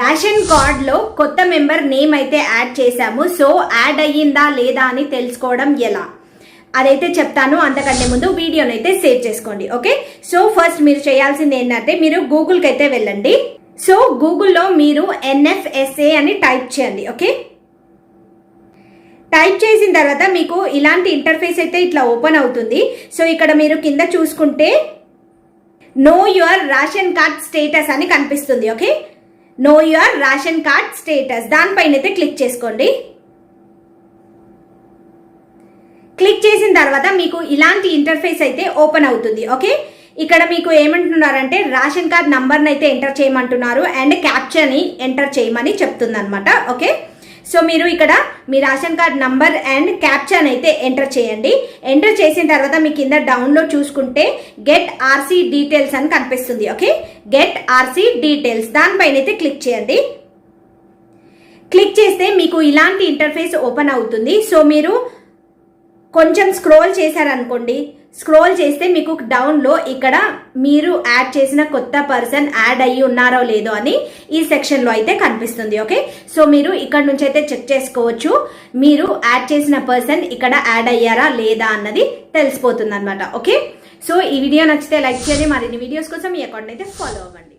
Ration కార్డ్లో కొత్త member name అయితే యాడ్ చేశాము. సో యాడ్ అయ్యిందా లేదా అని తెలుసుకోవడం ఎలా? అదైతే చెప్తాను. అంతకంటే ముందు వీడియోని అయితే సేవ్ చేసుకోండి ఓకే? సో ఫస్ట్ మీరు చేయాల్సింది ఏంటంటే మీరు గూగుల్కి అయితే వెళ్ళండి. సో గూగుల్లో మీరు ఎన్ఎఫ్ఎస్ఏ అని టైప్ చేయండి ఓకే? టైప్ చేసిన తర్వాత మీకు ఇలాంటి ఇంటర్ఫేస్ అయితే ఇట్లా ఓపెన్ అవుతుంది. సో ఇక్కడ మీరు కింద చూసుకుంటే know your ration card status అని కనిపిస్తుంది okay? Know your ration card status దానిపైన అయితే క్లిక్ చేసుకోండి. క్లిక్ చేసిన తర్వాత మీకు ఇలాంటి ఇంటర్ఫేస్ అయితే ఓపెన్ అవుతుంది. ఓకే ఇక్కడ మీకు ఏమంటున్నారంటే రేషన్ కార్డ్ నంబర్ని అయితే ఎంటర్ చేయమంటున్నారు అండ్ క్యాప్చర్ని ఎంటర్ చేయమని చెప్తుంది అనమాట ఓకే సో మీరు ఇక్కడ మీ ration card number and captcha అయితే ఎంటర్ చేయండి. ఎంటర్ చేసిన తర్వాత మీ కింద డౌన్లోడ్ చూసుకుంటే గెట్ ఆర్సీ డీటెయిల్స్ అని కనిపిస్తుంది ఓకే? Get RC details. దానిపైన అయితే క్లిక్ చేయండి. క్లిక్ చేస్తే మీకు ఇలాంటి ఇంటర్ఫేస్ ఓపెన్ అవుతుంది. సో మీరు కొంచెం స్క్రోల్ చేశారనుకోండి స్క్రోల్ చేస్తే మీకు డౌన్లో ఇక్కడ మీరు యాడ్ చేసిన కొత్త పర్సన్ యాడ్ అయ్యి ఉన్నారో లేదో అని ఈ సెక్షన్లో అయితే కనిపిస్తుంది ఓకే సో మీరు ఇక్కడ నుంచి అయితే చెక్ చేసుకోవచ్చు. మీరు యాడ్ చేసిన పర్సన్ ఇక్కడ యాడ్ అయ్యారా లేదా అన్నది తెలిసిపోతుంది అనమాట ఓకే సో ఈ వీడియో నచ్చితే లైక్ చేయండి. మరిన్ని వీడియోస్ కోసం ఈ అకౌంట్ అయితే ఫాలో అవ్వండి.